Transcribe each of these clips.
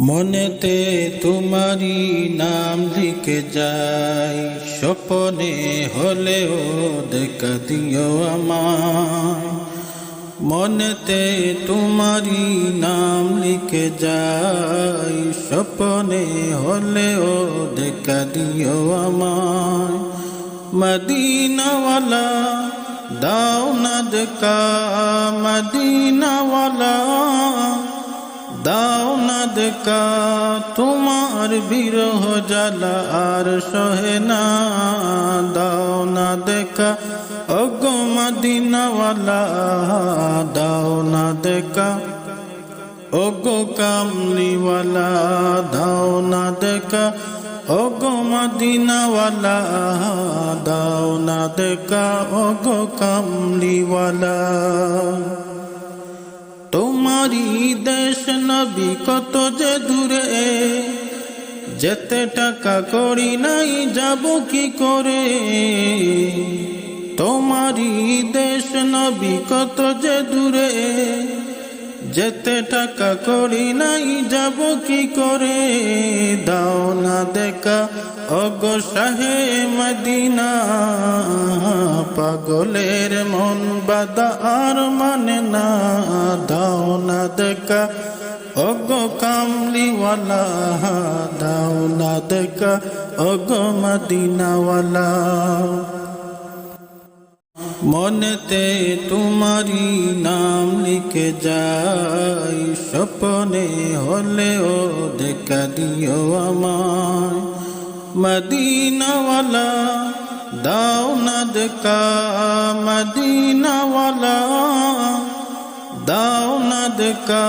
মনেতে তোমারই নাম লিখে যাই, স্বপনে হলেও দেখা দিও আমায়। মনেতে তোমারই নাম লিখে যাই, স্বপনে হলেও দেখা দিও আমায়। মদিনাওয়ালা, দাও না দেখা, মদিনাওয়ালা। দাও না দেখা তোমার বিরহ জ্বালা আর সহে না। দাও না দেখা অগো মদিনাওয়ালা, দাও না দেখা ওগো কামলিওয়ালা, দাও না দেখা ওগো মদিনাওয়ালা, দাও না দেখা ওগো কামলিওয়ালা। তোমারই দেশ নবী কত যে দূরে? যেতে টাকা করি নাই, যাব কি করে? তোমারি দেশ নবী কত যে দূরে? যেতে টাকা করি নাই, যাব কি করে? দাও না দেখা অগো শাহে মদিনা। পাগলের মন বাদা আর মানে না। দাও না দেখা অগো কামলিওয়ালা। দাও না দেখা অগো মদিনাওয়ালা। মনেতে তোমারি নাম লিখে যাই, স্বপনে হলেও দেখা দিও আমায়। মদিনাওয়ালা, দাও না দেখা, মদিনাওয়ালা। দাও না দেখা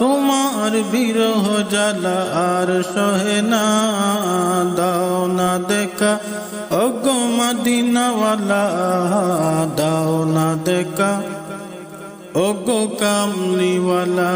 তোমার বিরহ জ্বালা আর সহে না। দাও না দেখা অগো মদিনাওয়ালা, দাও না দেখা অগো কামলিওয়ালা।